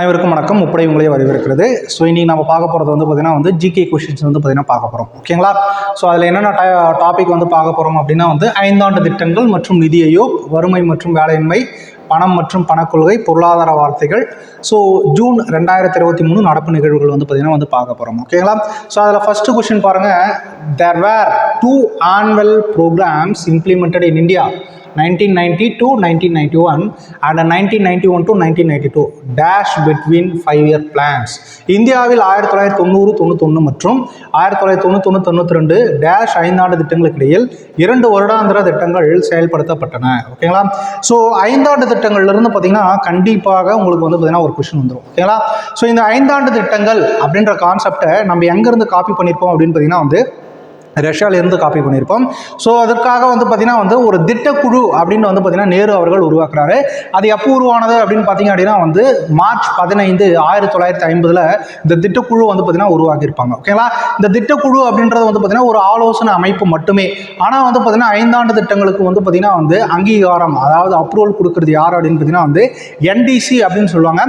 அனைவருக்கும் வணக்கம். முப்படை உங்களே வரவேற்கிறது. ஸோ இன்னைக்கு நம்ம பார்க்க போகிறது வந்து பார்த்தீங்கன்னா வந்து ஜிகே கொஷின்ஸ் வந்து பார்த்தீங்கன்னா பார்க்க போகிறோம் ஓகேங்களா ஸோ அதில் என்னென்ன டாபிக் வந்து பார்க்க போகிறோம் அப்படின்னா வந்து ஐந்தாண்டு திட்டங்கள் மற்றும் நிதியையோ வறுமை மற்றும் வேலையின்மை பணம் மற்றும் பணக்கொள்கை பொருளாதார வார்த்தைகள். ஸோ ஜூன் ரெண்டாயிரத்தி இருபத்தி மூணு நடப்பு நிகழ்வுகள் வந்து பார்த்தீங்கன்னா வந்து பார்க்க போகிறோம் ஓகேங்களா ஸோ அதில் ஃபஸ்ட்டு கொஷின் பாருங்கள் there were two annual programmes implemented in India 1990 to 1991 and 1991 to 1992 dash between five year plans இந்தியாவில் ஆயிரத்தி தொள்ளாயிரத்தி தொண்ணூறு தொண்ணூத்தொன்று மற்றும் ஆயிரத்தி தொள்ளாயிரத்தி தொண்ணூத்தொன்று தொண்ணூற்றி ரெண்டு டேஷ் ஐந்தாண்டு திட்டங்களுக்கு இடையில் இரண்டு வருடாந்திர திட்டங்கள் செயல்படுத்தப்பட்டன. ஓகேங்களா ஸோ ஐந்தாண்டு திட்டங்கள்லேருந்து பார்த்தீங்கன்னா கண்டிப்பாக உங்களுக்கு வந்து பார்த்தீங்கன்னா ஒரு கொஷின் வந்துடும் ஓகேங்களா ஸோ இந்த ஐந்தாண்டு திட்டங்கள் அப்படின்ற கான்செப்டை நம்ம எங்கேருந்து காப்பி பண்ணியிருப்போம் அப்படின்னு பார்த்தீங்கன்னா வந்து ரஷ்யாவிலேருந்து இருந்து காப்பி பண்ணியிருப்போம் ஸோ அதற்காக வந்து பார்த்திங்கன்னா வந்து ஒரு திட்டக்குழு அப்படின்னு வந்து பார்த்தீங்கன்னா நேரு அவர்கள் உருவாக்குறாரு. அது எப்போ உருவானது அப்படின்னு பார்த்தீங்க அப்படின்னா வந்து மார்ச் பதினைந்து ஆயிரத்தி தொள்ளாயிரத்தி ஐம்பதில் இந்த திட்டக்குழு வந்து பார்த்திங்கன்னா உருவாக்கியிருப்பாங்க. ஓகேங்களா இந்த திட்டக்குழு அப்படின்றது வந்து பார்த்திங்கன்னா ஒரு ஆலோசனை அமைப்பு மட்டுமே. ஆனால் வந்து பார்த்திங்கன்னா ஐந்தாண்டு திட்டங்களுக்கு வந்து பார்த்தீங்கன்னா வந்து அங்கீகாரம் அதாவது அப்ரூவல் கொடுக்குறது யார் அப்படின்னு பார்த்தீங்கன்னா வந்து என்டிசி அப்படின்னு சொல்லுவாங்க.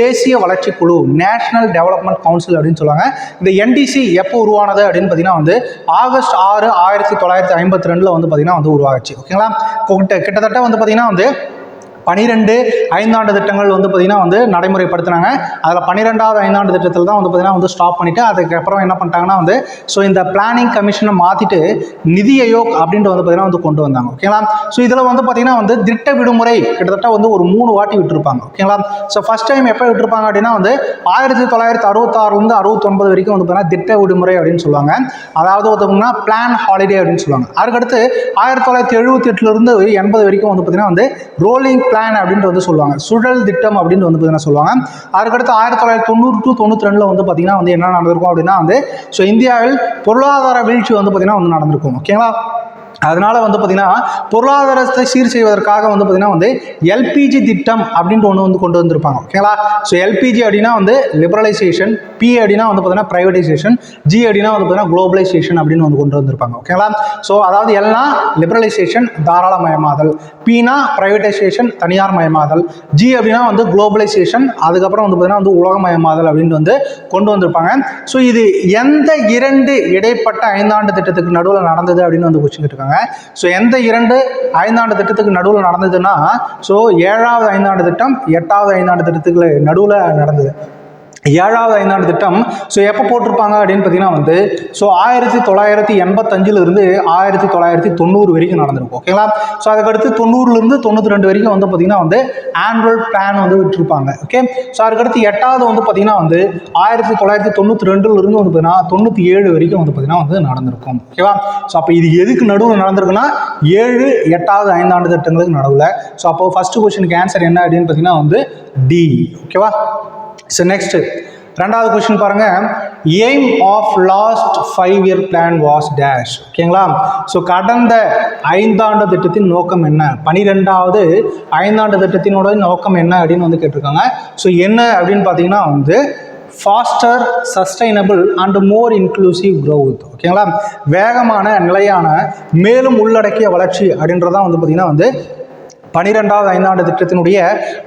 தேசிய வளர்ச்சி குழு நேஷனல் டெவலப்மெண்ட் கவுன்சில் அப்படின்னு சொல்லுவாங்க. இந்த என்டிசி எப்போ உருவானது அப்படின்னு பார்த்தீங்கன்னா வந்து ஆகஸ்ட் ஆறு ஆயிரத்தி தொள்ளாயிரத்தி ஐம்பத்தி ரெண்டில் வந்து பார்த்திங்கன்னா வந்து உருவாச்சு. ஓகேங்களா? கிட்டத்தட்ட வந்து பார்த்தீங்கன்னா வந்து பனிரெண்டு ஐந்தாண்டு திட்டங்கள் வந்து பார்த்திங்கன்னா வந்து நடைமுறைப்படுத்தினாங்க. அதில் பன்னிரெண்டாவது ஐந்தாண்டு திட்டத்தில் தான் வந்து பார்த்திங்கன்னா வந்து ஸ்டாப் பண்ணிவிட்டு அதுக்கப்புறம் என்ன பண்ணிட்டாங்கன்னா வந்து ஸோ இந்த பிளானிங் கமிஷனை மாற்றிட்டு நிதி ஆயோக் அப்படின்ட்டு வந்து பார்த்திங்கன்னா வந்து கொண்டு வந்தாங்க. ஓகேங்களா ஸோ இதில் வந்து பார்த்திங்கன்னா வந்து திட்ட விடுமுறை கிட்டத்தட்ட வந்து ஒரு மூணு வாட்டி விட்டுருப்பாங்க. ஓகேங்களா ஸோ ஃபஸ்ட் டைம் எப்போ விட்டுருப்பாங்க அப்படின்னா வந்து ஆயிரத்தி தொள்ளாயிரத்தி அறுபத்தாறுலேருந்து அறுபத்தொன்பது வரைக்கும் வந்து பார்த்தீங்கன்னா திட்ட விடுமுறை அப்படின்னு சொல்லுவாங்க. அதாவது பார்த்தோம்னா பிளான் ஹாலிடே அப்படின்னு சொல்லுவாங்க. அதுக்கடுத்து ஆயிரத்தி தொள்ளாயிரத்தி எழுபத்தி எட்டுலேருந்து எண்பது வரைக்கும் வந்து பார்த்தீங்கன்னா வந்து ரோலிங் பிளான் அப்படின்ட்டு வந்து சொல்லுவாங்க. சுழல் திட்டம் அப்படின்னு வந்து பார்த்தீங்கன்னா சொல்லுவாங்க. அதுக்கடுத்து ஆயிரத்தி தொள்ளாயிரத்தி தொண்ணூறு டு தொண்ணூற்றி ரெண்டில் வந்து பார்த்தீங்கன்னா வந்து என்ன நடந்திருக்கும் அப்படின்னா வந்து ஸோ இந்தியாவில் பொருளாதார வீழ்ச்சி வந்து பார்த்தீங்கன்னா வந்து நடந்திருக்கும். ஓகேங்களா அதனால வந்து பார்த்தீங்கன்னா பொருளாதாரத்தை சீர் செய்வதற்காக வந்து பார்த்தீங்கன்னா வந்து எல்பிஜி திட்டம் அப்படின்ட்டு ஒன்று வந்து கொண்டு வந்திருப்பாங்க. ஓகேங்களா ஸோ எல்பிஜி அப்படின்னா வந்து லிபரலைசேஷன் பி அப்படின்னா வந்து பார்த்தீங்கன்னா ப்ரைவேடைசேஷன் ஜி அப்படின்னா வந்து பார்த்தீங்கன்னா குளோபலைசேஷன் அப்படின்னு வந்து கொண்டு வந்திருப்பாங்க. ஓகேங்களா ஸோ அதாவது எல்லாம் லிபரலைசேஷன் தாராளமயமாதல். பீனா ப்ரைவேடைசேஷன் தனியார் மயமாதல் ஜி அப்படின்னா வந்து குளோபலைசேஷன் அதுக்கப்புறம் வந்து பார்த்தீங்கன்னா வந்து உலகமயமாதல் அப்படின்ட்டு வந்து கொண்டு வந்திருப்பாங்க. ஸோ இது எந்த இரண்டு இடைப்பட்ட ஐந்தாண்டு திட்டத்துக்கு நடுவில் நடந்தது அப்படின்னு வந்து கொஸ்டின் இருக்காங்க ஸோ எந்த இரண்டு ஐந்தாண்டு திட்டத்துக்கு நடுவில் நடந்ததுன்னா ஸோ ஏழாவது ஐந்தாண்டு திட்டம் எட்டாவது ஐந்தாண்டு திட்டத்துக்கு நடுவில் நடந்தது. ஏழாவது ஐந்தாண்டு திட்டம். ஸோ எப்போ போட்டிருப்பாங்க அப்படின்னு பார்த்தீங்கன்னா வந்து ஸோ ஆயிரத்தி தொள்ளாயிரத்தி எண்பத்தஞ்சிலிருந்து ஆயிரத்தி தொள்ளாயிரத்தி தொண்ணூறு வரைக்கும் நடந்திருக்கும். ஓகேங்களா ஸோ அதுக்கடுத்து தொண்ணூறுலேருந்து தொண்ணூற்றி ரெண்டு வரைக்கும் வந்து பார்த்தீங்கன்னா வந்து ஆனுவல் பிளான் வந்து விட்டுருப்பாங்க. ஓகே ஸோ அதுக்கடுத்து எட்டாவது வந்து பார்த்தீங்கன்னா வந்து ஆயிரத்தி தொள்ளாயிரத்தி தொண்ணூற்றி ரெண்டுலேருந்து வந்து பார்த்தீங்கன்னா தொண்ணூற்றி ஏழு வரைக்கும் வந்து பார்த்தீங்கன்னா வந்து நடந்திருக்கும். ஓகேவா ஸோ அப்போ இது எதுக்கு நடுவில் நடந்திருக்குன்னா ஏழு எட்டாவது ஐந்தாண்டு திட்டங்களுக்கு நடுவில். ஸோ அப்போ ஃபஸ்ட்டு கொஸ்டினுக்கு ஆன்சர் என்ன அப்படின்னு பார்த்தீங்கன்னா வந்து டி ஓகேவா ஸோ நெக்ஸ்ட்டு ரெண்டாவது கொஸ்டின் பாருங்கள் aim of last five year plan was dash ஓகேங்களா ஸோ கடந்த ஐந்தாண்டு திட்டத்தின் நோக்கம் என்ன? பனிரெண்டாவது ஐந்தாண்டு திட்டத்தினோட நோக்கம் என்ன அப்படின்னு வந்து கேட்டிருக்காங்க. ஸோ என்ன அப்படின்னு பார்த்தீங்கன்னா வந்து faster sustainable and more inclusive growth ஓகேங்களா வேகமான நிலையான மேலும் உள்ளடக்கிய வளர்ச்சி அப்படின்றதான் வந்து பார்த்திங்கன்னா வந்து பனிரெண்டாவது ஐந்தாண்டு திட்டத்தினுடைய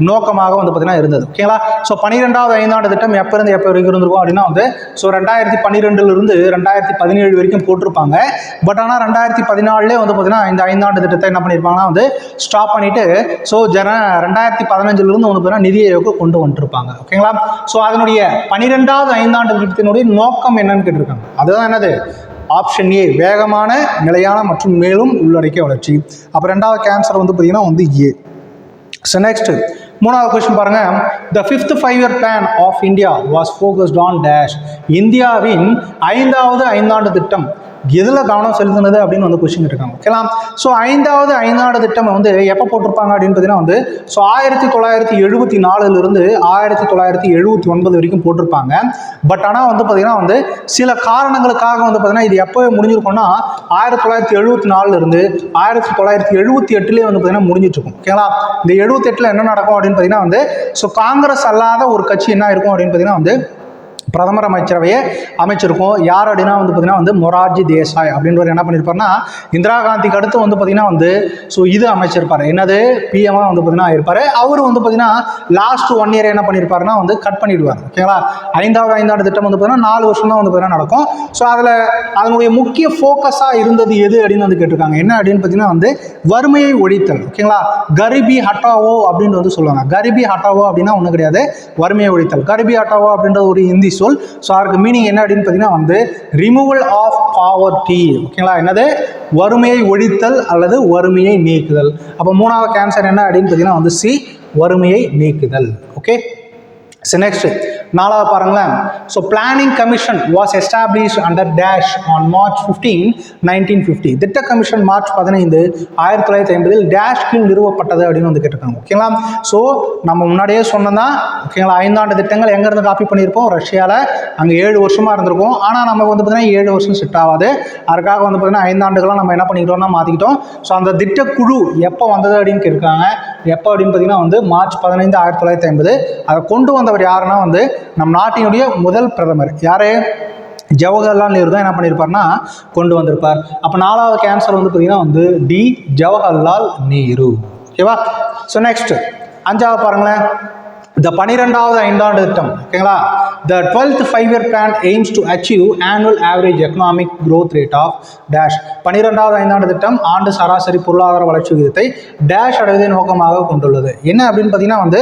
நோக்கமாக வந்து பார்த்தீங்கன்னா இருந்தது. ஓகேங்களா ஸோ பன்னிரெண்டாவது ஐந்தாண்டு திட்டம் எப்போ இருந்து எப்போ வரைக்கும் இருந்திருக்கும் அப்படின்னா வந்து ஸோ ரெண்டாயிரத்தி பன்னிரெண்டுலேருந்து ரெண்டாயிரத்தி பதினேழு வரைக்கும் போட்டிருப்பாங்க. பட் ஆனால் ரெண்டாயிரத்தி பதினாலுலேயே வந்து பார்த்தீங்கன்னா இந்த ஐந்தாண்டு திட்டத்தை என்ன பண்ணியிருப்பாங்கன்னா வந்து ஸ்டாப் பண்ணிவிட்டு ஸோ ஜன ரெண்டாயிரத்தி பதினஞ்சுலேருந்து வந்து பார்த்தீங்கன்னா நிதி ஆயோக்கு கொண்டு வந்துருப்பாங்க. ஓகேங்களா ஸோ அதனுடைய பனிரெண்டாவது ஐந்தாண்டு திட்டத்தினுடைய நோக்கம் என்னன்னு கேட்டிருக்காங்க. அதுதான் என்னது? ஆப்ஷன் ஏ வேகமான நிலையான மற்றும் மேலும் உள்ளடக்கிய வளர்ச்சி. அப்போ ரெண்டாவது கேன்சர் வந்து பார்த்தீங்கன்னா வந்து ஏ ஸோ நெக்ஸ்ட் மூணாவது கொஸ்டின் பாருங்க. The fifth five year plan of India was focused on dash இந்தியாவின் ஐந்தாவது ஐந்தாண்டு திட்டம் எதில் கவனம் செலுத்தினது அப்படின்னு வந்து கொஸ்டின் இருக்காங்க ஓகேலாம் ஸோ ஐந்தாவது ஐந்தாண்டு திட்டம் வந்து எப்போ போட்டிருப்பாங்க அப்படின்னு பார்த்தீங்கன்னா வந்து ஸோ ஆயிரத்தி தொள்ளாயிரத்தி எழுபத்தி நாலுலேருந்து ஆயிரத்தி தொள்ளாயிரத்தி எழுபத்தி ஒன்பது வரைக்கும் போட்டிருப்பாங்க. பட் ஆனால் வந்து பார்த்தீங்கன்னா வந்து சில காரணங்களுக்காக வந்து பார்த்தீங்கன்னா இது எப்போவே முடிஞ்சிருக்கோம்னா ஆயிரத்தி தொள்ளாயிரத்தி எழுபத்தி நாலுலேருந்து ஆயிரத்தி தொள்ளாயிரத்தி எழுபத்தி எட்டுலேயே வந்து பார்த்தீங்கன்னா முடிஞ்சிட்ருக்கும். ஓகேங்களா இந்த எழுபத்தெட்டில் என்ன நடக்கும் அப்படின்னு பார்த்தீங்கன்னா வந்து ஸோ காங்கிரஸ் அல்லாத ஒரு கட்சி என்ன இருக்கும் அப்படின்னு பார்த்தீங்கன்னா வந்து பிரதமர் அமைச்சரவையை அமைச்சிருக்கோம். யார் அப்படின்னா வந்து பார்த்தீங்கன்னா வந்து மொரார்ஜி தேசாய் அப்படின்றவர் என்ன பண்ணியிருப்பாருன்னா இந்திரா காந்திக்கு அடுத்து வந்து பார்த்தீங்கன்னா வந்து ஸோ இது அமைச்சிருப்பார். என்னது? பிஎம்மாக வந்து பார்த்தீங்கன்னா இருப்பார். அவர் வந்து பார்த்தீங்கன்னா லாஸ்ட் ஒன் இயர் என்ன பண்ணியிருப்பாருன்னா வந்து கட் பண்ணிடுவார். ஓகேங்களா ஐந்தாவது ஐந்தாண்டு திட்டம் வந்து பார்த்தீங்கன்னா நாலு வருஷம் தான் வந்து பார்த்தீங்கன்னா நடக்கும். ஸோ அதில் அதனுடைய முக்கிய ஃபோக்கஸாக இருந்தது எது அப்படின்னு வந்து கேட்டிருக்காங்க. என்ன அப்படின்னு பார்த்தீங்கன்னா வந்து வறுமையை ஒழித்தல். ஓகேங்களா கரிபி ஹட்டாவோ அப்படின்னு வந்து சொல்லுவாங்க. கரிபி ஹட்டாவோ அப்படின்னா ஒன்றும் கிடையாது. வறுமையை ஒழித்தல். கரிபி ஹட்டாவோ அப்படின்றது ஒரு இந்தி சொல். ஸோ அதுக்கு மீனிங் என்ன அப்படின்னு பார்த்தீங்கன்னா வந்து ரிமூவல் ஆஃப் பாவர்ட்டி ஓகேங்களா என்னது? வறுமையை ஒழித்தல் அல்லது வறுமையை நீக்குதல். அப்போ மூணாவது கேன்சர் என்ன அப்படின்னு பார்த்தீங்கன்னா வந்து சி வறுமையை நீக்குதல். ஓகே ஸோ நெக்ஸ்ட் நாலாவது பாருங்களேன். So planning commission was establish under dash on March fifteen nineteen fifty திட்ட கமிஷன் மார்ச் பதினைந்து ஆயிரத்தி தொள்ளாயிரத்தி ஐம்பதில் டேஷ் கீழ் நிறுவப்பட்டது அப்படின்னு வந்து கேட்டிருக்காங்க. ஓகேங்களா ஸோ நம்ம முன்னாடியே சொன்னதான் ஓகேங்களா ஐந்தாண்டு திட்டங்கள் எங்கேருந்து காப்பி பண்ணியிருப்போம்? ரஷ்யாவில் அங்கே ஏழு வருஷமாக இருந்திருக்கும். ஆனால் நம்ம வந்து பார்த்தீங்கன்னா ஏழு வருஷம் செட் ஆகாது. அதுக்காக வந்து பார்த்தீங்கன்னா ஐந்தாண்டுகளாக நம்ம என்ன பண்ணிக்கிட்டோம்னா மாற்றிக்கிட்டோம் ஸோ அந்த திட்டக்குழு எப்போ வந்தது அப்படின்னு கேட்டிருக்காங்க? எப்போ அப்படின்னு பார்த்தீங்கன்னா வந்து மார்ச் பதினைந்து ஆயிரத்தி தொள்ளாயிரத்தி ஐம்பது. அதை கொண்டு வந்தவர் யாருன்னா வந்து நம் நாட்டினுடைய முதல் பிரதமர். யாரு? ஜவஹர்லால் நேரு தான் என்ன பண்ணியிருப்பார்னா கொண்டு வந்திருப்பார். அப்போ நாலாவது கேன்சர் வந்து பார்த்தீங்கன்னா வந்து டி. ஜவஹர்லால் நேரு. ஓகேவா? ஸோ நெக்ஸ்ட் அஞ்சாவது பாருங்களேன். த பனிரெண்டாவது ஐந்தாண்டு திட்டம் ஓகேங்களா the twelfth five year plan aims to achieve annual average economic growth rate of dash பன்னிரெண்டாவது ஐந்தாண்டு திட்டம் ஆண்டு சராசரி பொருளாதார வளர்ச்சி விகிதத்தை டேஷ் அடைவதை நோக்கமாக கொண்டுள்ளது. என்ன அப்படின்னு பார்த்தீங்கன்னா வந்து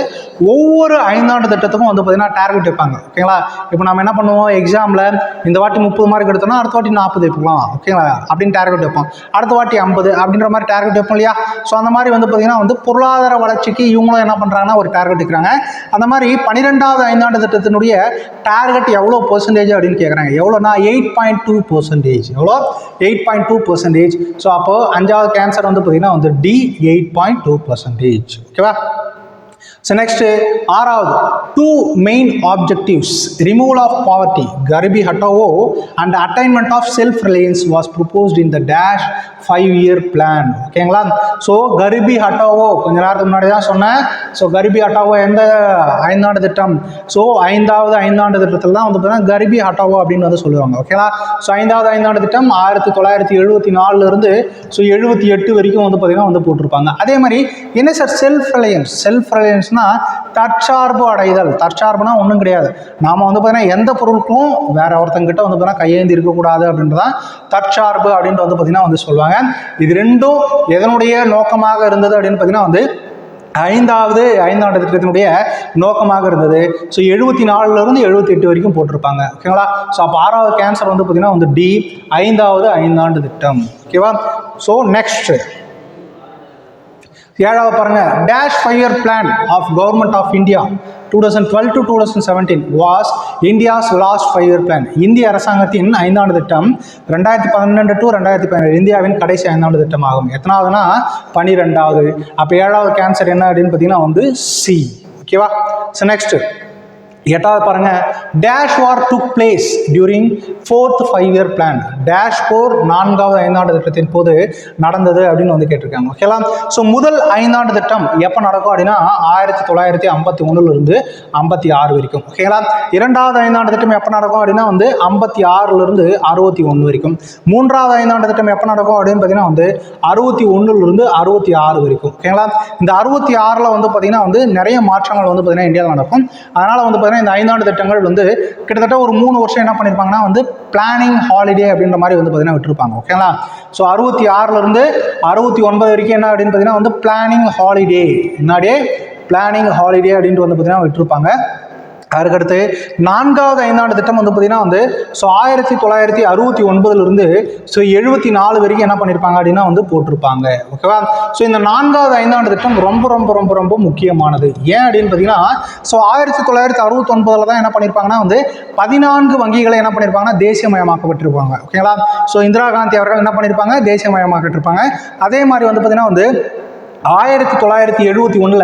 ஒவ்வொரு ஐந்தாண்டு திட்டத்துக்கும் வந்து பார்த்தீங்கன்னா டார்கெட் வைப்பாங்க ஓகேங்களா இப்போ நம்ம என்ன பண்ணுவோம்? எக்ஸாமில் இந்த வாட்டி முப்பது மார்க் எடுத்தோம்னா அடுத்த வாட்டி நாற்பது வைப்போம் ஓகேங்களா அப்படின்னு டார்கெட் வைப்போம். அடுத்த வாட்டி ஐம்பது அப்படின்ற மாதிரி டார்கெட் வைப்போம் இல்லையா? ஸோ அந்த மாதிரி வந்து பார்த்தீங்கன்னா வந்து பொருளாதார வளர்ச்சிக்கு இவங்களும் என்ன பண்ணுறாங்கன்னா ஒரு டார்கெட் வைக்கிறாங்க. அந்த மாதிரி பன்னிரெண்டாவது ஐந்தாண்டு திட்டத்தினுடைய டார்கெட் எவ்வளோ பர்சன்டேஜ் அப்படின்னு கேட்குறாங்க எவ்வளோனா எயிட் பாயிண்ட் டூ பர்சன்டேஜ் எவ்வளோ? Eight point two percentage so அப்போ அஞ்சாவது கேன்சர் வந்து பார்த்திங்கன்னா வந்து D eight point two percentage ஓகேவா ஸோ நெக்ஸ்ட்டு ஆறாவது two main objectives removal of poverty Karbi ஹட்டாவோ and attainment of self reliance was proposed in the dash five year plan ஓகேங்களா so கரிபி ஹட்டாவோ கொஞ்ச நேரத்துக்கு முன்னாடி தான் சொன்னேன். ஸோ கரிபி ஹட்டாவோ எந்த ஐந்தாண்டு திட்டம்? ஸோ ஐந்தாவது ஐந்தாண்டு திட்டத்தில் தான் வந்து பார்த்தீங்கன்னா கரிபி ஹட்டாவோ அப்படின்னு வந்து சொல்லுவாங்க. ஓகேங்களா ஸோ ஐந்தாவது ஐந்தாண்டு திட்டம் ஆயிரத்தி தொள்ளாயிரத்தி எழுபத்தி நாலுலேருந்து ஸோ எழுபத்தி எட்டு வரைக்கும் வந்து பார்த்தீங்கன்னா வந்து போட்டிருப்பாங்க. அதே மாதிரி என்ன சார் செல்ஃப் ரிலையன்ஸ் செல்ஃப் பார்த்தீங்கன்னா தற்சார்பு அடைதல். தற்சார்புனா ஒன்றும் கிடையாது. நாம் வந்து பார்த்தீங்கன்னா எந்த பொருளுக்கும் வேற ஒருத்தங்கிட்ட வந்து பார்த்தீங்கன்னா கையேந்தி இருக்கக்கூடாது அப்படின்றதான் தற்சார்பு அப்படின்ட்டு வந்து பார்த்தீங்கன்னா வந்து சொல்லுவாங்க. இது ரெண்டும் எதனுடைய நோக்கமாக இருந்தது அப்படின்னு பார்த்தீங்கன்னா வந்து ஐந்தாவது ஐந்தாண்டு திட்டத்தினுடைய நோக்கமாக இருந்தது. ஸோ எழுபத்தி நாலுலேருந்து எழுபத்தி எட்டு வரைக்கும் போட்டிருப்பாங்க. ஓகேங்களா ஸோ அப்போ ஆறாவது கேன்சர் வந்து பார்த்தீங்கன்னா வந்து டி ஐந்தாவது ஐந்தாண்டு திட்டம். ஓகேவா ஸோ நெக்ஸ்ட்டு ஏழாவது பாருங்க. Dash five year plan of government of India two thousand twelve to two thousand seventeen was India's last five year plan இந்திய அரசாங்கத்தின் ஐந்தாண்டு திட்டம் ரெண்டாயிரத்தி பன்னெண்டு டு ரெண்டாயிரத்தி பதினேழு இந்தியாவின் கடைசி ஐந்தாண்டு திட்டம் ஆகும் எத்தனாவதுனா பனிரெண்டாவது. அப்போ ஏழாவது கேன்சர் என்ன அப்படின்னு பார்த்தீங்கன்னா வந்து சி ஓகேவா ஸோ நெக்ஸ்ட்டு எட்டாவது பாருங்க. Dash war took place during fourth five year plan dash போர் நான்காவது ஐந்தாண்டு திட்டத்தின் போது நடந்தது அப்படின்னு வந்து கேட்டிருக்காங்க. ஓகேலாம் ஸோ முதல் ஐந்தாண்டு திட்டம் எப்போ நடக்கும் அப்படின்னா ஆயிரத்தி தொள்ளாயிரத்தி ஐம்பத்தி ஒன்றுலேருந்து ஐம்பத்தி ஆறு வரைக்கும். ஓகேங்களா இரண்டாவது ஐந்தாண்டு திட்டம் எப்போ நடக்கும் அப்படின்னா வந்து ஐம்பத்தி ஆறுலேருந்து அறுபத்தி ஒன்று வரைக்கும். மூன்றாவது ஐந்தாண்டு திட்டம் எப்போ நடக்கும் அப்படின்னு பார்த்தீங்கன்னா வந்து அறுபத்தி ஒன்றுலேருந்து அறுபத்தி ஆறு வரைக்கும். ஓகேங்களா இந்த அறுபத்தி ஆறில் வந்து பார்த்தீங்கன்னா வந்து நிறைய மாற்றங்கள் வந்து பார்த்தீங்கன்னா இந்தியாவில் நடக்கும். அதனால் வந்து பார்த்தீங்கன்னா இந்த ஐந்தாண்டு திட்டங்கள் வந்து கிட்டத்தட்ட ஒரு மூணு வருஷம் என்ன பண்ணியிருப்பாங்கன்னா வந்து பிளானிங் ஹாலிடே அப்படின்ற மாதிரி வந்து பார்த்தீங்கன்னா விட்டுருப்பாங்க ஓகேங்களா ஸோ அறுபத்தி ஆறுலேருந்து அறுபத்தி ஒன்பது வரைக்கும் என்ன அப்படின்னு பார்த்தீங்கன்னா வந்து பிளானிங் ஹாலிடே முன்னாடியே பிளானிங் ஹாலிடே அப்படின்ட்டு வந்து பார்த்தீங்கன்னா விட்டுருப்பாங்க. அதுக்கடுத்து நான்காவது ஐந்தாண்டு திட்டம் வந்து பார்த்தீங்கன்னா வந்து ஸோ ஆயிரத்தி தொள்ளாயிரத்தி அறுபத்தி ஒன்பதுலேருந்து ஸோ எழுபத்தி நாலு வரைக்கும் என்ன பண்ணியிருப்பாங்க அப்படின்னா வந்து போட்டிருப்பாங்க. ஓகேவா ஸோ இந்த நான்காவது ஐந்தாண்டு திட்டம் ரொம்ப ரொம்ப ரொம்ப ரொம்ப முக்கியமானது. ஏன் அப்படின்னு பார்த்தீங்கன்னா ஸோ ஆயிரத்தி தொள்ளாயிரத்தி அறுபத்தொன்பதில் தான் என்ன பண்ணியிருப்பாங்கன்னா வந்து பதினான்கு வங்கிகளை என்ன பண்ணியிருப்பாங்கன்னா தேசியமயமாக்கப்பட்டிருப்பாங்க. ஓகேங்களா ஸோ இந்திரா காந்தி அவர்கள் என்ன பண்ணியிருப்பாங்க தேசியமயமாக்கிட்டிருப்பாங்க. அதே மாதிரி வந்து பார்த்தீங்கன்னா வந்து ஆயிரத்தி தொள்ளாயிரத்தி எழுபத்தி ஒன்றில்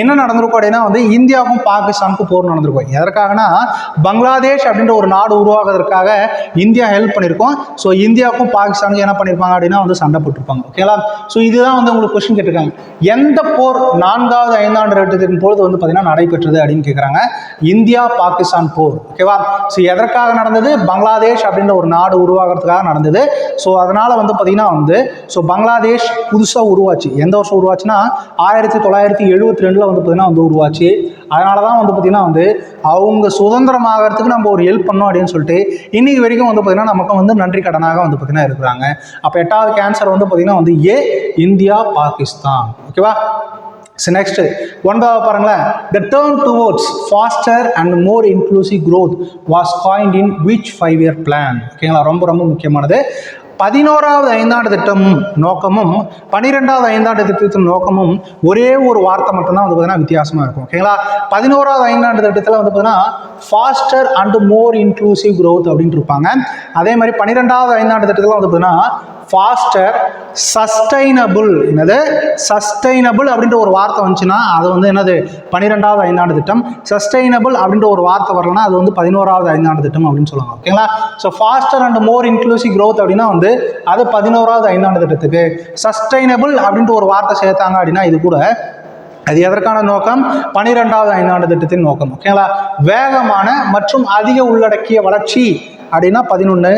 என்ன நடந்திருக்கும் அப்படின்னா வந்து இந்தியாவுக்கும் பாகிஸ்தானுக்கும் போர் நடந்திருக்கும். எதற்காகனா பங்களாதேஷ் அப்படின்ற ஒரு நாடு உருவாகிறதுக்காக இந்தியா ஹெல்ப் பண்ணியிருக்கோம். ஸோ இந்தியாவுக்கும் பாகிஸ்தானுக்கும் என்ன பண்ணியிருப்பாங்க அப்படின்னா வந்து சண்டை போட்டிருப்பாங்க. ஓகேங்களா ஸோ இதுதான் வந்து உங்களுக்கு கொஸ்டின் கேட்டிருக்காங்க. எந்த போர் நான்காவது ஐந்தாண்டு ரெட்டத்தின் பொழுது வந்து பார்த்தீங்கன்னா நடைபெற்றது அப்படின்னு கேட்குறாங்க இந்தியா பாகிஸ்தான் போர். ஓகேவா ஸோ எதற்காக நடந்தது? பங்களாதேஷ் அப்படின்ற ஒரு நாடு உருவாகிறதுக்காக நடந்தது. ஸோ அதனால் வந்து பார்த்தீங்கன்னா வந்து ஸோ பங்களாதேஷ் புதுசாக உருவாச்சு. எந்த வருஷம் உருவாச்சுன்னா ஆயிரத்தி தொள்ளாயிரத்தி எழுபத்தி ரெண்டில் வந்து பார்த்தீங்கன்னா வந்து உருவாச்சு. அதனால தான் வந்து பார்த்தீங்கன்னா வந்து அவங்க சுதந்திரமாகறதுக்கு நம்ம ஒரு ஹெல்ப் பண்ணோம் அப்படின்னு சொல்லிட்டு இன்றைக்கு வரைக்கும் வந்து பார்த்தீங்கன்னா நமக்கு வந்து நன்றி கடனாக வந்து பார்த்தீங்கன்னா இருக்கிறாங்க. அப்போ எட்டாவது கேன்சர் வந்து பார்த்தீங்கன்னா வந்து ஏ இந்தியா பாகிஸ்தான். ஓகேவா ஸோ நெக்ஸ்ட் ஒன்பதாவது பாருங்களேன். The term towards faster and more inclusive growth was coined in which five year plan ஓகேங்களா ரொம்ப ரொம்ப முக்கியமானது. பதினோராவது ஐந்தாண்டு திட்டம் நோக்கமும் பன்னிரெண்டாவது ஐந்தாண்டு திட்டத்தின் நோக்கமும் ஒரே ஒரு வார்த்தை மட்டும்தான் வந்து பார்த்தீங்கன்னா வித்தியாசமாக இருக்கும். ஓகேங்களா பதினோராவது ஐந்தாண்டு திட்டத்தில் வந்து பார்த்தீங்கன்னா faster and more inclusive growth அப்படின்ட்டு இருப்பாங்க. அதே மாதிரி பன்னிரெண்டாவது ஐந்தாண்டு திட்டத்தில் வந்து பார்த்தீங்கன்னா ஃபாஸ்டர் சஸ்டைனபிள் என்னது? சஸ்டைனபிள் அப்படின்ற ஒரு வார்த்தை வந்துச்சுன்னா அது வந்து என்னது? பன்னிரெண்டாவது ஐந்தாண்டு திட்டம். சஸ்டைனபிள் அப்படின்ற ஒரு வார்த்தை வரலன்னா அது வந்து பதினோராவது ஐந்தாண்டு திட்டம் அப்படின்னு சொல்லுவாங்க. ஓகேங்களா so faster and more inclusive growth அப்படின்னா வந்து அது பதினோராவது ஐந்தாண்டு திட்டத்துக்கு. சஸ்டைனபிள் அப்படின்ட்டு ஒரு வார்த்தை சேர்த்தாங்க அப்படின்னா இது கூட. அது எதற்கான நோக்கம்? பனிரெண்டாவது ஐந்தாண்டு திட்டத்தின் நோக்கம். ஓகேங்களா வேகமான மற்றும் அதிக உள்ளடக்கிய வளர்ச்சி அப்படின்னா பதினொன்று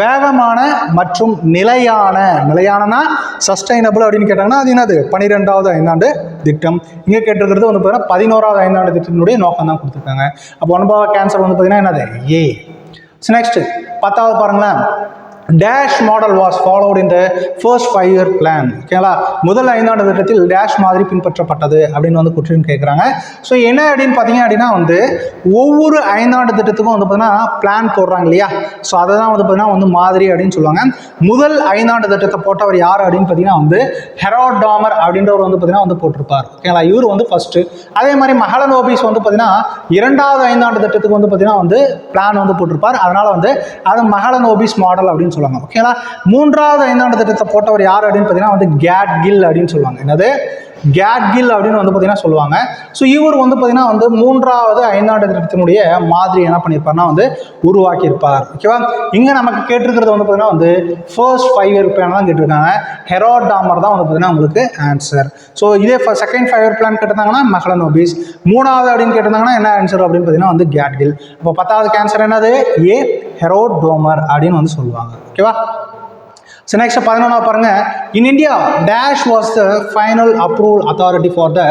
வேகமான மற்றும் நிலையான. நிலையானனா சஸ்டைனபிள் அப்படின்னு கேட்டாங்கன்னா அது என்னது? பன்னிரெண்டாவது ஐந்தாண்டு திட்டம். இங்கே கேட்டிருக்கிறது வந்து பார்த்தீங்கன்னா பதினோராவது ஐந்தாண்டு திட்டத்தினுடைய நோக்கம் தான் கொடுத்துருக்காங்க. அப்போ ஒன்பதாவது கேன்சர் வந்து பார்த்தீங்கன்னா என்னது? ஏ நெக்ஸ்ட் பத்தாவது பாருங்களேன். Dash model was followed in the first five year plan ஓகேங்களா முதல் ஐந்தாண்டு திட்டத்தில் டேஷ் மாதிரி பின்பற்றப்பட்டது அப்படின்னு வந்து கொஸ்டின் கேட்குறாங்க ஸோ என்ன அப்படின்னு பார்த்தீங்க அப்படின்னா வந்து ஒவ்வொரு ஐந்தாண்டு திட்டத்துக்கும் வந்து பார்த்தீங்கன்னா பிளான் போடுறாங்க இல்லையா? ஸோ அதை தான் வந்து பார்த்தீங்கன்னா வந்து மாதிரி அப்படின்னு சொல்லுவாங்க. முதல் ஐந்தாண்டு திட்டத்தை போட்டவர் யார் அப்படின்னு பார்த்தீங்கன்னா வந்து ஹெரோட் டாமர் அப்படின்றவர் வந்து பார்த்தீங்கன்னா வந்து போட்டிருப்பார். ஓகேங்களா இவர் வந்து ஃபர்ஸ்ட் அதே மாதிரி மகளனோபிஸ் வந்து பார்த்தீங்கன்னா இரண்டாவது ஐந்தாண்டு திட்டத்துக்கு வந்து பார்த்தீங்கன்னா வந்து பிளான் வந்து போட்டிருப்பார். அதனால் வந்து அது மகளனோபிஸ் மாடல் அப்படின்னு சொல்லுவாங்க. ஓகேங்களா மூன்றாவது ஐந்தாண்டு திட்டத்தை போட்டவர் யார் அப்படின்னு பார்த்தீங்கன்னா வந்து கேட் கில் அப்படின்னு சொல்லுவாங்க. என்னது? கேட் கில் அப்படின்னு வந்து பார்த்தீங்கன்னா சொல்லுவாங்க. ஸோ இவர் வந்து பார்த்தீங்கன்னா வந்து மூன்றாவது ஐந்தாண்டு திட்டத்தினுடைய மாதிரி என்ன பண்ணியிருப்பார்னா வந்து உருவாக்கியிருப்பார். ஓகேவா இங்கே நமக்கு கேட்டிருக்கிறது வந்து பார்த்தீங்கன்னா வந்து ஃபர்ஸ்ட் ஃபைவ் இயர் பிளான் தான் கேட்டிருக்காங்க. ஹெரோட் டாமர் தான் வந்து பார்த்தீங்கன்னா உங்களுக்கு ஆன்சர் ஸோ இதே செகண்ட் ஃபைவ் இயர் பிளான் கேட்டிருந்தாங்கன்னா மகளனோபிஸ் மூணாவது அப்படின்னு கேட்டிருந்தாங்கன்னா என்ன ஆன்சர் அப்படின்னு பார்த்தீங்கன்னா வந்து கேட் கில். இப்போ பத்தாவது ஆன்சர் என்னது? ஏ ஹெரோட் டோமர் அப்படின்னு வந்து சொல்லுவாங்க. ஓகேவா ஸோ நெக்ஸ்ட் பதினொன்றா பாருங்க. In India dash was the final approval authority for the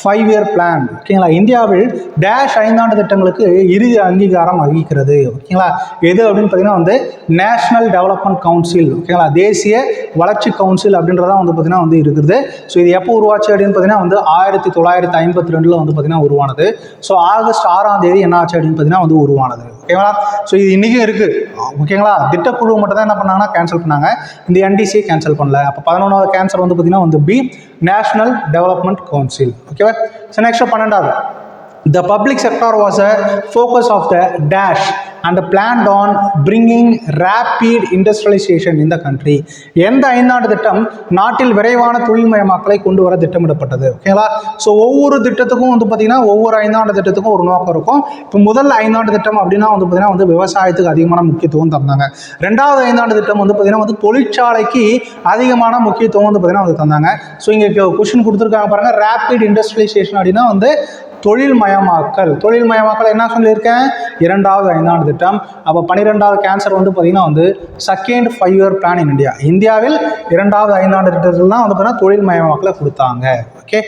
five year plan ஓகேங்களா இந்தியாவில் டேஷ் ஐந்தாண்டு திட்டங்களுக்கு இறுதி அங்கீகாரம் வகிக்கிறது. ஓகேங்களா எது அப்படின்னு பார்த்தீங்கன்னா வந்து நேஷனல் டெவலப்மெண்ட் கவுன்சில் ஓகேங்களா தேசிய வளர்ச்சி கவுன்சில் அப்படின்றதா வந்து பார்த்தீங்கன்னா வந்து இருக்குது. ஸோ இது எப்போ உருவாச்சு அப்படின்னு பார்த்தீங்கன்னா வந்து ஆயிரத்தி தொள்ளாயிரத்தி ஐம்பத்தி ரெண்டில் வந்து பார்த்தீங்கன்னா உருவானது. ஸோ ஆகஸ்ட் ஆறாம் தேதி என்ன ஆச்சு அப்படின்னு பார்த்தீங்கன்னா வந்து உருவானது. ஓகேங்களா ஸோ இது இன்றைக்கும் இருக்குது ஓகேங்களா திட்டக்குழு மட்டும் தான் என்ன பண்ணாங்கன்னா கேன்சல் பண்ணாங்க. இந்த என்டிசியை கேன்சல் பண்ணல. அப்போ பதினொன்றாவது கேன்சல் வந்து பார்த்தீங்கன்னா வந்து பி நேஷனல் டெவலப்மெண்ட் கவுன்சில் ஓகேவா ஸோ நெக்ஸ்ட் பன்னெண்டாவது. The public sector was a focus of the dash and planned on bringing rapid industrialization in the country. எந்த ஐந்தாண்டு திட்டம் நாட்டில் விரைவான தொழில்மயமாக்கலை கொண்டு வர திட்டமிடப்பட்டது? ஓகேங்களா ஸோ ஒவ்வொரு திட்டத்துக்கும் வந்து பார்த்தீங்கன்னா ஒவ்வொரு ஐந்தாண்டு திட்டத்துக்கும் ஒரு நோக்கம் இருக்கும். இப்போ முதல் ஐந்தாண்டு திட்டம் அப்படின்னா வந்து பார்த்தீங்கன்னா வந்து விவசாயத்துக்கு அதிகமான முக்கியத்துவம் தந்தாங்க. ரெண்டாவது ஐந்தாண்டு திட்டம் வந்து பார்த்தீங்கன்னா வந்து தொழிற்சாலைக்கு அதிகமான முக்கியத்துவம் வந்து பார்த்தீங்கன்னா வந்து தந்தாங்க. ஸோ இங்கே கொஷின் கொடுத்துருக்காங்க பாருங்க. ரேப்பிட் இண்டஸ்ட்ரியலைசேஷன் அப்படின்னா வந்து தொழில்மயமாக்கல். தொழில்மயமாக்கல் என்ன சொல்லியிருக்கேன்? இரண்டாவது ஐந்தாண்டு திட்டம். அப்போ பன்னிரெண்டாவது கேன்சர் வந்து பார்த்தீங்கன்னா வந்து second five year plan in India இந்தியாவில் இரண்டாவது ஐந்தாண்டு திட்டத்தில் தான் வந்து பார்த்தீங்கன்னா தொழில்மயமாக்கலை கொடுத்தாங்க. ஓகே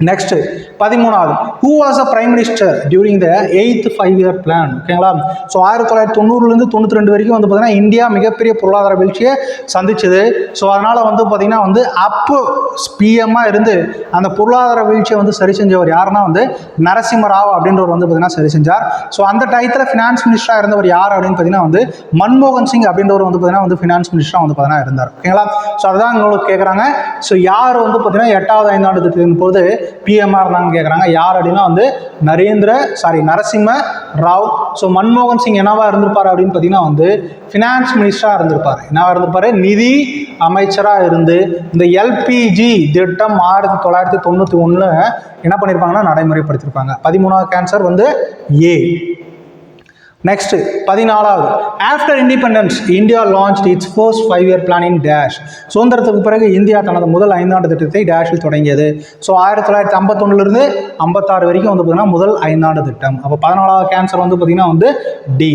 நெக்ஸ்ட் பதிமூணாவது. Who was a prime minister during the eighth five year plan ஓகேங்களா ஸோ ஆயிரத்தி தொள்ளாயிரத்தி தொண்ணூறுலேருந்து தொண்ணூற்றி ரெண்டு வரைக்கும் வந்து பார்த்தீங்கன்னா இந்தியா மிகப்பெரிய பொருளாதார வீழ்ச்சியை சந்திச்சது. ஸோ அதனால் வந்து பார்த்தீங்கன்னா வந்து அப்போ பிஎம்மாக இருந்து அந்த பொருளாதார வீழ்ச்சியை வந்து சரி செஞ்சவர் யாருன்னா வந்து நரசிம்ம ராவ் அப்படின்றவர் வந்து பார்த்தீங்கன்னா சரி செஞ்சார். ஸோ அந்த டயத்தில் ஃபினான்ஸ் மினிஸ்டராக இருந்தவர் யார் அப்படின்னு பார்த்தீங்கன்னா வந்து மன்மோகன் சிங் அப்படின்றவர் வந்து பார்த்தீங்கன்னா வந்து ஃபினான்ஸ் மினிஸ்டராக வந்து பார்த்தீங்கன்னா இருந்தார். ஓகேங்களா ஸோ அதுதான் உங்களுக்கு கேட்குறாங்க ஸோ யார் வந்து பார்த்தீங்கன்னா எட்டாவது ஐந்தாண்டு திட்டத்தின் போது பிஎம்ஆர் இருந்தாங்கன்னு கேட்குறாங்க யார் அப்படின்னா வந்து நரேந்திர சாரி நரசிம்ம ராவ். ஸோ மன்மோகன் சிங் என்னவா இருந்திருப்பார் அப்படின்னு பார்த்தீங்கன்னா வந்து ஃபினான்ஸ் மினிஸ்டராக இருந்திருப்பார். என்னவா இருந்திருப்பார்? நிதி அமைச்சராக இருந்து இந்த எல்பிஜி திட்டம் ஆயிரத்தி தொள்ளாயிரத்தி தொண்ணூற்றி ஒன்றில் என்ன பண்ணியிருப்பாங்கன்னா நடைமுறைப்படுத்தியிருப்பாங்க பதிமூணாவது கேன்சர் வந்து ஏ நெக்ஸ்ட் பதினாலாவது. After independence India launch its first five year plan in dash சுதந்திரத்துக்கு பிறகு இந்தியா தனது முதல் ஐந்தாண்டு திட்டத்தை டேஷில் தொடங்கியது. ஸோ ஆயிரத்தி தொள்ளாயிரத்தி ஐம்பத்தொன்னுலேருந்து ஐம்பத்தாறு வரைக்கும் வந்து பார்த்தீங்கன்னா முதல் ஐந்தாண்டு திட்டம். அப்போ பதினாலாவது கேன்சர் வந்து பார்த்தீங்கன்னா வந்து டி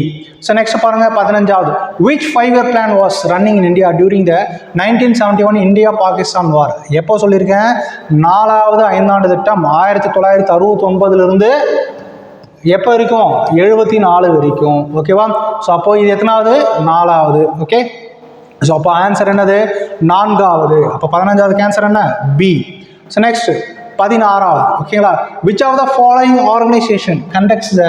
ஸோ நெக்ஸ்ட் பாருங்க பதினஞ்சாவது. Which five year plan was running in India during the nineteen seventy one India Pakistan war எப்போ சொல்லியிருக்கேன்? நாலாவது ஐந்தாண்டு திட்டம் ஆயிரத்தி தொள்ளாயிரத்தி அறுபத்தொன்பதுலேருந்து எப்போ வரைக்கும் எழுபத்தி நாலு வரைக்கும் ஓகேவா ஸோ அப்போ இது எத்தனாவது? நாலாவது. ஓகே ஸோ அப்போ ஆன்சர் என்னது? நான்காவது. அப்போ பதினஞ்சாவது கேன்சர் என்ன? பி ஸோ நெக்ஸ்ட் பதினாறாவது. ஓகேங்களா which of the following organisation conducts the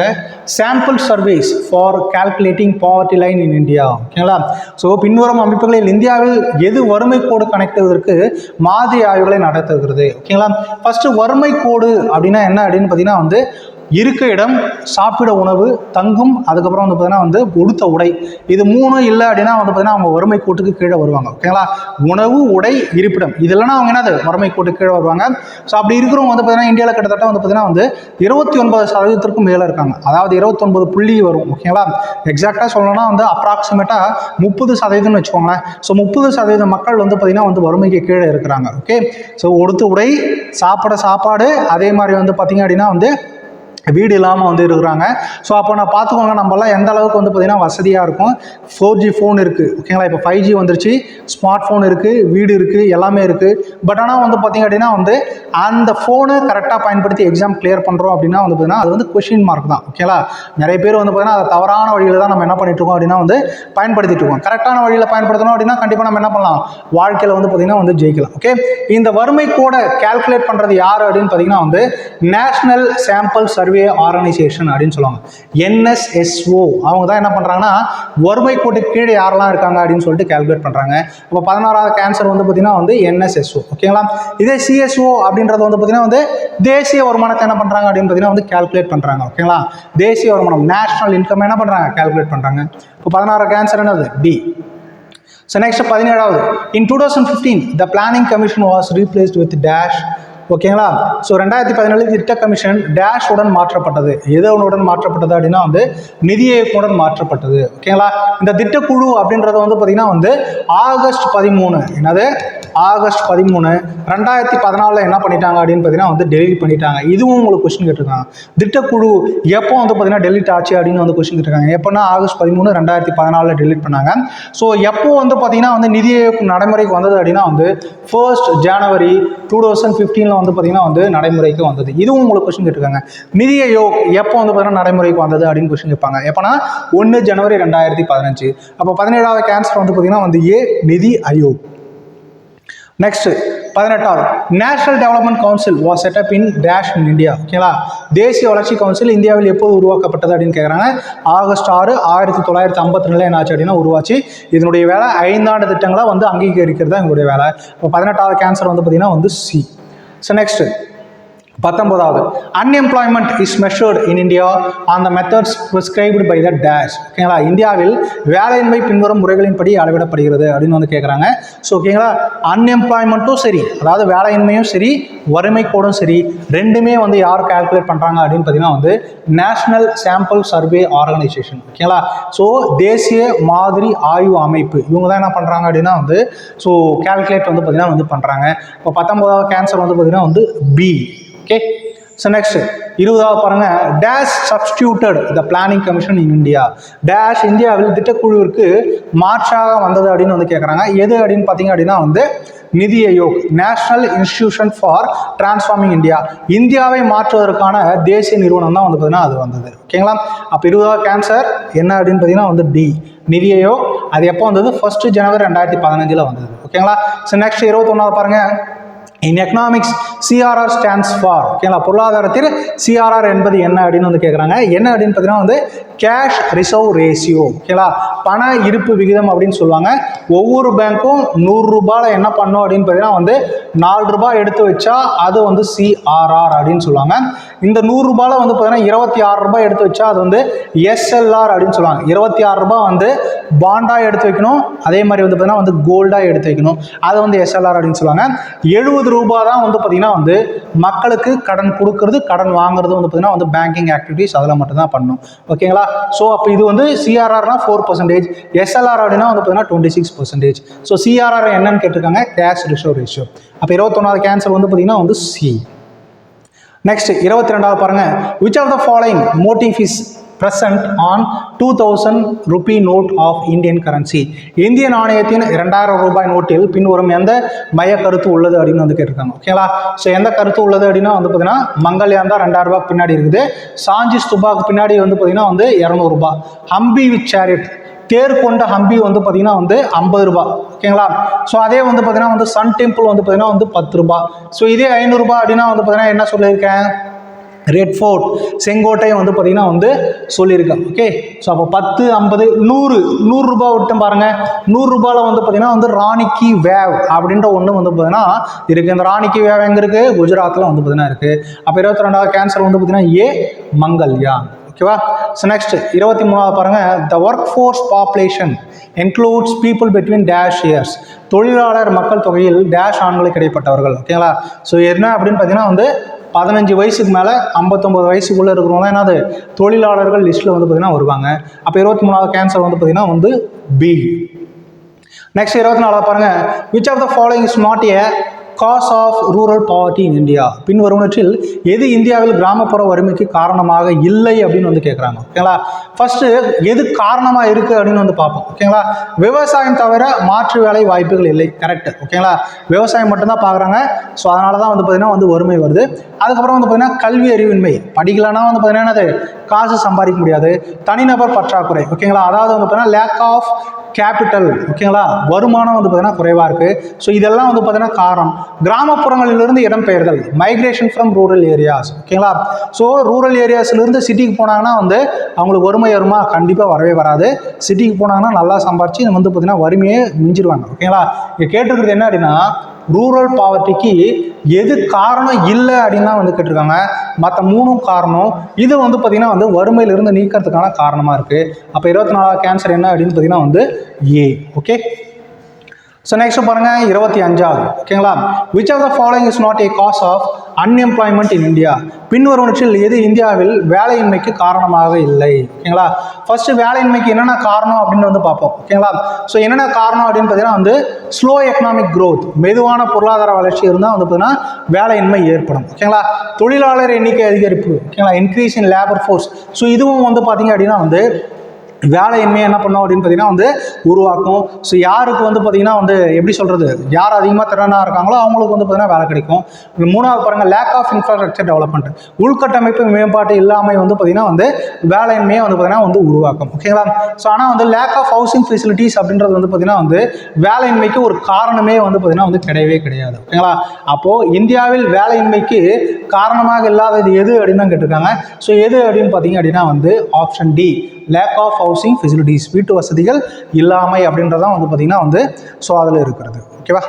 sample service for calculating poverty line in India ஓகேங்களா ஸோ பின்வரும் அமைப்புகளில் இந்தியாவில் எது வறுமை கோடு கணக்கிடுவதற்கு மாதிரி ஆய்வுகளை நடத்துகிறது? ஓகேங்களா ஃபர்ஸ்ட் வறுமை கோடு அப்படின்னா என்ன அப்படின்னு பார்த்தீங்கன்னா வந்து இருக்க இடம் சாப்பிட உணவு தங்கும் அதுக்கப்புறம் வந்து பார்த்தீங்கன்னா வந்து உடுத்த உடை. இது மூணும் இல்லை அப்படின்னா வந்து பார்த்தீங்கன்னா அவங்க வறுமை கூட்டுக்கு கீழே வருவாங்க. ஓகேங்களா உணவு உடை இருப்பிடம். இது இல்லைன்னா அவங்க என்னது? வறுமை கோட்டுக்கு கீழே வருவாங்க. ஸோ அப்படி இருக்கிறவங்க வந்து பார்த்தீங்கன்னா இந்தியாவில் கிட்டத்தட்ட வந்து பார்த்தீங்கன்னா வந்து இருபத்தி ஒன்பது சதவீதத்திற்கும் மேலே இருக்காங்க. அதாவது இருபத்தொன்பது புள்ளி வரும். ஓகேங்களா எக்ஸாக்டாக சொல்லணும்னா வந்து அப்ராக்சிமேட்டாக முப்பது சதவீதம்னு வச்சுக்கோங்களேன். ஸோ முப்பது சதவீத மக்கள் வந்து பார்த்தீங்கன்னா வந்து வறுமைக்கு கீழே இருக்கிறாங்க. ஓகே ஸோ உடுத்து உடை சாப்பிட சாப்பாடு அதே மாதிரி வந்து பார்த்தீங்க அப்படின்னா வந்து வீடு இல்லாமல் வந்து இருக்கிறாங்க. ஸோ அப்போ நான் பார்த்துக்கோங்க நம்மலாம் எந்த அளவுக்கு வந்து பார்த்திங்கன்னா வசதியாக இருக்கும். ஃபோர் ஜி ஃபோன் இருக்குது ஓகேங்களா இப்போ ஃபைவ் ஜி வந்துருச்சு. ஸ்மார்ட் ஃபோன் இருக்குது வீடு இருக்குது எல்லாமே இருக்குது பட் ஆனால் வந்து பார்த்திங்க அப்படின்னா வந்து அந்த ஃபோனை கரெக்டாக பயன்படுத்தி எக்ஸாம் கிளியர் பண்ணுறோம் அப்படின்னா வந்து பார்த்திங்கன்னா அது வந்து கொஷின் மார்க் தான். ஓகேங்களா நிறைய பேர் வந்து பார்த்திங்கன்னா அதை தவறான வழியில் தான் நம்ம என்ன பண்ணிட்டு இருக்கோம் அப்படின்னா வந்து பயன்படுத்திட்டு இருக்கோம். கரெக்டான வழியில் பயன்படுத்தணும் அப்படின்னா கண்டிப்பாக நம்ம என்ன பண்ணலாம்? வாழ்க்கையில் வந்து பார்த்திங்கன்னா வந்து ஜெயிக்கலாம். ஓகே இந்த வறுமை கூட கால்குலேட் பண்ணுறது யார் அப்படின்னு பார்த்தீங்கன்னா வந்து national sample service survey organisation அப்படின்னு சொல்லுவாங்க. என்எஸ்எஸ்ஓ அவங்க தான் என்ன பண்ணுறாங்கன்னா வறுமை கோட்டுக்கு கீழே யாரெல்லாம் இருக்காங்க அப்படின்னு சொல்லிட்டு கேல்குலேட் பண்ணுறாங்க இப்போ பதினாறாவது கேன்சர் வந்து பார்த்தீங்கன்னா வந்து என்எஸ்எஸ்ஓ ஓகேங்களா இதே சிஎஸ்ஓ அப்படின்றது வந்து பார்த்தீங்கன்னா வந்து தேசிய வருமானத்தை என்ன பண்ணுறாங்க அப்படின்னு பார்த்தீங்கன்னா வந்து கால்குலேட் பண்ணுறாங்க ஓகேங்களா தேசிய வருமானம் நேஷனல் இன்கம் என்ன பண்ணுறாங்க கால்குலேட் பண்ணுறாங்க இப்போ பதினாறு கேன்சர் என்னது? டி ஸோ நெக்ஸ்ட் பதினேழாவது. In two thousand fifteen the planning commission was replaced with dash ஓகேங்களா? ஸோ ரெண்டாயிரத்தி பதினேழு திட்ட கமிஷன் டேஷ் உடன் மாற்றப்பட்டது. எதனுடன் மாற்றப்பட்டது அப்படின்னா வந்து நிதி இயக்குடன் மாற்றப்பட்டது. ஓகேங்களா? இந்த திட்டக்குழு அப்படின்றது வந்து பார்த்திங்கன்னா வந்து ஆகஸ்ட் பதிமூணு. என்னது? ஆகஸ்ட் பதிமூணு. ரெண்டாயிரத்தி பதினாலில் என்ன பண்ணிட்டாங்க அப்படின்னு பார்த்தீங்கன்னா வந்து டெலிட் பண்ணிட்டாங்க. இதுவும் உங்களுக்கு கொஸ்டின் கேட்டிருக்காங்க. திட்டக்குழு எப்போ வந்து பார்த்தீங்கன்னா டெலிட் ஆச்சு அப்படின்னு வந்து கொஸ்டின் கேட்டிருக்காங்க. எப்போனா ஆகஸ்ட் பதிமூணு ரெண்டாயிரத்தி பதினாலில் டெலிட் பண்ணாங்க. ஸோ எப்போ வந்து பார்த்தீங்கன்னா வந்து நிதி நடைமுறைக்கு வந்தது அப்படின்னா வந்து ஃபர்ஸ்ட் ஜனவரி டூ தௌசண்ட் ஃபிஃப்டீனில் வந்து பார்த்தீங்கன்னா வந்து நடைமுறைக்கு வந்தது. இதுவும் உங்களுக்கு கொஸ்டின் கேட்டிருக்காங்க. நிதி ஆயோக் எப்போ வந்து பார்த்தீங்கன்னா நடைமுறைக்கு வந்தது அப்படின்னு கொஸ்டின் கேட்பாங்க. எப்போனா ஒன்று ஜனவரி ரெண்டாயிரத்தி பதினஞ்சு. அப்போ பதினேழாவது கேன்சர் வந்து பார்த்தீங்கன்னா வந்து ஏ நிதி ஆயோக். நெக்ஸ்ட் பதினெட்டாவது. National development council was set up in dash in India ஓகேங்களா தேசிய வளர்ச்சி கவுன்சில் இந்தியாவில் எப்போது உருவாக்கப்பட்டது அப்படின்னு கேட்குறாங்க ஆகஸ்ட் ஆறு ஆயிரத்தி தொள்ளாயிரத்தி ஐம்பத்தி நிலையில் என்ன ஆச்சு அப்படின்னா உருவாச்சு. இதனுடைய வேலை ஐந்தாண்டு திட்டங்களை வந்து அங்கீகரிக்கிறது தான் எங்களுடைய வேலை. இப்போ பதினெட்டாவது கேன்சர் வந்து பார்த்தீங்கன்னா வந்து சி ஸோ நெக்ஸ்ட் பத்தொன்பதாவது unemployment is measured in India on the methods prescribed by the dash ஓகேங்களா இந்தியாவில் வேலையின்மை பின்வரும் முறைகளின்படி அளவிடப்படுகிறது அப்படின்னு வந்து கேட்குறாங்க ஸோ ஓகேங்களா அன்எம்ப்ளாய்மெண்ட்டும் சரி அதாவது வேலையின்மையும் சரி வறுமை கோடும் சரி ரெண்டுமே வந்து யார் கால்குலேட் பண்ணுறாங்க அப்படின்னு பார்த்தீங்கன்னா வந்து நேஷனல் சாம்பிள் சர்வே ஆர்கனைசேஷன் ஓகேங்களா ஸோ தேசிய மாதிரி ஆய்வு அமைப்பு. இவங்க தான் என்ன பண்ணுறாங்க அப்படின்னா வந்து ஸோ கால்குலேட் வந்து பார்த்தீங்கன்னா வந்து பண்ணுறாங்க இப்போ பத்தொன்பதாவது கேன்சர் வந்து பார்த்தீங்கன்னா வந்து பி ஓகே ஸோ நெக்ஸ்ட் இருபதாவது பாருங்க. Dash substituted the planning commission in India dash இந்தியாவில் திட்டக்குழுவிற்கு மாற்றாக வந்தது அப்படின்னு வந்து கேட்குறாங்க எது அப்படின்னு பார்த்தீங்க அப்படின்னா வந்து NITI Aayog national institution for transforming India இந்தியாவை மாற்றுவதற்கான தேசிய நிறுவனம் தான் வந்து பார்த்தீங்கன்னா அது வந்தது. ஓகேங்களா அப்போ இருபதாவது கேன்சர் என்ன அப்படின்னு பார்த்தீங்கன்னா வந்து டி நிதி ஆயோக் அது எப்போ வந்தது? ஃபர்ஸ்ட் ஜனவரி ரெண்டாயிரத்தி பதினஞ்சில் வந்தது. ஓகேங்களா ஸோ நெக்ஸ்ட் இருபத்தொன்னாவது பாருங்கள் in economics CRR stands for ஓகேங்களா பொருளாதாரத்தில் சிஆர்ஆர் என்பது என்ன அப்படின்னு வந்து கேட்குறாங்க என்ன அப்படின்னு பார்த்தீங்கன்னா வந்து கேஷ் ரிசர்வ் ரேஷியோ ஓகேங்களா பண இருப்பு விகிதம் அப்படின்னு சொல்லுவாங்க. ஒவ்வொரு பேங்க்கும் நூறுரூபாவில் என்ன பண்ணும் அப்படின்னு பார்த்தீங்கன்னா வந்து நாலு ரூபாய் எடுத்து வச்சா அது வந்து சிஆர்ஆர் அப்படின்னு சொல்லுவாங்க. இந்த நூறுரூபாவில் வந்து பார்த்தீங்கன்னா இருபத்தி ஆறு ரூபாய் எடுத்து வச்சா அது வந்து எஸ்எல்ஆர் அப்படின்னு சொல்லுவாங்க. இருபத்தி ஆறு ரூபாய் வந்து பாண்டாக எடுத்து வைக்கணும். அதே மாதிரி வந்து பார்த்தீங்கன்னா வந்து கோல்டாக எடுத்து வைக்கணும். அதை வந்து எஸ்எல்ஆர் அப்படின்னு சொல்லுவாங்க. எழுபது ரூபாய் தான் வந்து பார்த்தீங்கன்னா வந்து மக்களுக்கு கடன் கொடுக்கறது கடன் வாங்குறது வந்து பார்த்தீங்கன்னா வந்து பேங்கிங் ஆக்டிவிட்டிஸ் அதில் மட்டும்தான் பண்ணணும் ஓகேங்களா? ஸோ அப்போ இது வந்து சிஆர்ஆர்னா ஃபோர் பர்சன்டேஜ் எஸ்எல்ஆர் அப்படின்னா வந்து பார்த்தீங்கன்னா twenty six percentage so CRR என்னன்னு கேட்டிருக்காங்க? கேஷ் ரிசர்வ் ரேஷியோ அப்போ இருபத்தொன்னாவது கேன்சர் வந்து பார்த்தீங்கன்னா வந்து சி நெக்ஸ்ட் இருபத்தி ரெண்டாவது பாருங்க. Which of the following motive is present on two thousand rupee note of Indian currency இந்திய நாணயத்தின் இரண்டாயிரம் ரூபாய் நோட்டில் பின்வரும் எந்த மைய கருத்து உள்ளது அப்படின்னு வந்து கேட்டிருக்காங்க. ஓகேங்களா ஸோ எந்த கருத்து உள்ளது அப்படின்னா வந்து பார்த்தீங்கன்னா மங்கல்யான் தான் ரெண்டாயிரம் ரூபாய்க்கு பின்னாடி இருக்குது. சாஞ்சி ஸ்துபாக்கு பின்னாடி வந்து பார்த்தீங்கன்னா வந்து இரநூறுபா ஹம்பி வித் சேரிட் தேர் கொண்ட ஹம்பி வந்து பார்த்தீங்கன்னா வந்து ஐம்பது ரூபா ஓகேங்களா ஸோ அதே வந்து பார்த்தீங்கன்னா வந்து சன் டெம்பிள் வந்து பார்த்தீங்கன்னா வந்து பத்து ரூபா ஸோ இதே ஐநூறுரூபா அப்படின்னா வந்து பார்த்தீங்கன்னா என்ன சொல்லியிருக்கேன்? ரெட் ஃபோர்ட் செங்கோட்டையும் வந்து பார்த்தீங்கன்னா வந்து சொல்லியிருக்கேன் ஓகே ஸோ அப்போ பத்து ஐம்பது நூறு நூறுரூபா விட்டோம் பாருங்கள் நூறுரூபாவில் வந்து பார்த்தீங்கன்னா வந்து ராணிக்கி வேவ் அப்படின்ற ஒன்று வந்து பார்த்தீங்கன்னா இருக்குது இந்த ராணிக்கி வேவ் எங்கே இருக்குது குஜராத்தில் வந்து பார்த்தீங்கன்னா இருக்குது அப்போ இருபத்தி ரெண்டாவது கேன்சர் வந்து பார்த்தீங்கன்னா ஏ மங்கல்யான் ஓகேவா ஸோ நெக்ஸ்ட் இருபத்தி மூணாவது பாருங்கள் the work force population includes people between dash years தொழிலாளர் மக்கள் தொகையில் டேஷ் ஆண்களுக்கு இடைப்பட்டவர்கள். ஓகேங்களா ஸோ என்ன அப்படின்னு பார்த்தீங்கன்னா வந்து பதினஞ்சு வயசுக்கு மேலே ஐம்பத்தொம்பது வயசுக்குள்ளே இருக்கிறவங்க தான் என்னது? தொழிலாளர்கள் லிஸ்ட்டில் வந்து பார்த்தீங்கன்னா வருவாங்க. அப்போ இருபத்தி மூணாவது கேன்சர் வந்து பார்த்தீங்கன்னா வந்து பி நெக்ஸ்ட் இருபத்தி நாலாவது பாருங்கள் which of the following is not a cause of rural poverty in India பின்வருவனற்றில் எது இந்தியாவில் கிராமப்புற வறுமைக்கு காரணமாக இல்லை அப்படின்னு வந்து கேட்குறாங்க ஓகேங்களா ஃபஸ்ட்டு எது காரணமாக இருக்குது அப்படின்னு வந்து பார்ப்போம். ஓகேங்களா விவசாயம் தவிர மாற்று வேலை வாய்ப்புகள் இல்லை. கரெக்ட் ஓகேங்களா விவசாயம் மட்டும்தான் பார்க்குறாங்க. ஸோ அதனால தான் வந்து பார்த்திங்கன்னா வந்து வறுமை வருது. அதுக்கப்புறம் வந்து பார்த்தீங்கன்னா கல்வி அறிவின்மை. படிக்கலன்னா வந்து பார்த்தீங்கன்னா என்னது? காசு சம்பாதிக்க முடியாது. தனிநபர் பற்றாக்குறை. ஓகேங்களா அதாவது வந்து பார்த்திங்கன்னா லேக் ஆஃப் கேபிட்டல் ஓகேங்களா? வருமானம் வந்து பார்த்தீங்கன்னா குறைவாக இருக்குது ஸோ இதெல்லாம் வந்து பார்த்தீங்கன்னா காரணம். கிராமப்புறங்களிலிருந்து இடம்பெயர்தல் மைக்ரேஷன் ஃப்ரம் ரூரல் ஏரியாஸ் ஓகேங்களா? ஸோ ரூரல் ஏரியாஸ்லேருந்து சிட்டிக்கு போனாங்கன்னா வந்து அவங்களுக்கு வறுமை வருமா? கண்டிப்பாக வரவே வராது. சிட்டிக்கு போனாங்கன்னா நல்லா சம்பாரிச்சு வந்து பார்த்தீங்கன்னா வறுமையை மிஞ்சிருவாங்க ஓகேங்களா? இங்கே கேட்டிருக்கிறது என்ன அப்படின்னா ரூரல் பாவர்ட்டிக்கு எது காரணம் இல்லை அப்படின்னு தான் வந்து கேட்டிருக்காங்க. மற்ற மூணும் காரணம் இது வந்து பார்த்திங்கன்னா வந்து வறுமையிலிருந்து நீக்கிறதுக்கான காரணமாக இருக்குது அப்போ இருபத்தி நாலாவது கேன்சர் என்ன அப்படின்னு பார்த்தீங்கன்னா வந்து ஏ ஓகே ஸோ நெக்ஸ்ட் பாருங்கள் இருபத்தி அஞ்சாவது. ஓகேங்களா which of the following is not a cause of unemployment in India பின்வருவனற்றில் எது இந்தியாவில் வேலையின்மைக்கு காரணமாக இல்லை? ஓகேங்களா ஃபஸ்ட்டு வேலையின்மைக்கு என்னென்ன காரணம் அப்படின்னு வந்து பார்ப்போம். ஓகேங்களா ஸோ என்னென்ன காரணம் அப்படின்னு பார்த்தீங்கன்னா வந்து ஸ்லோ எக்கனாமிக் க்ரோத் மெதுவான பொருளாதார வளர்ச்சி இருந்தால் வந்து பார்த்தீங்கன்னா வேலையின்மை ஏற்படும். ஓகேங்களா தொழிலாளர் எண்ணிக்கை அதிகரிப்பு ஓகேங்களா increase in labour force so இதுவும் வந்து பார்த்தீங்க அப்படின்னா வந்து வேலையின்மையை என்ன பண்ணோம் அப்படின்னு பார்த்தீங்கன்னா வந்து உருவாக்கும். ஸோ யாருக்கு வந்து பார்த்தீங்கன்னா வந்து எப்படி சொல்கிறது யார் அதிகமாக திறனாக இருக்காங்களோ அவங்களுக்கு வந்து பார்த்தீங்கன்னா வேலை கிடைக்கும். மூணாவது பாருங்கள் லேக் ஆஃப் இன்ஃப்ராஸ்ட்ரக்சர் டெவலப்மெண்ட் உள்கட்டமைப்பு மேம்பாட்டு இல்லாமல் வந்து பார்த்தீங்கன்னா வந்து வேலையின்மையை வந்து பார்த்தீங்கன்னா வந்து உருவாக்கும். ஓகேங்களா ஸோ ஆனால் வந்து லேக் ஆஃப் ஹவுசிங் ஃபெசிலிட்டிஸ் அப்படின்றது வந்து பார்த்தீங்கன்னா வந்து வேலையின்மைக்கு ஒரு காரணமே வந்து பார்த்தீங்கன்னா வந்து கிடையவே கிடையாது. ஓகேங்களா அப்போது இந்தியாவில் வேலையின்மைக்கு காரணமாக இல்லாதது எது அப்படின்னு தான் கேட்டிருக்காங்க. ஸோ எது அப்படின்னு பார்த்தீங்க அப்படின்னா வந்து option D lack of housing facilities வீட்டு வசதிகள் இல்லாமை அப்படின்றதான் வந்து பார்த்திங்கன்னா வந்து ஸோ அதில் இருக்கிறது. ஓகேவா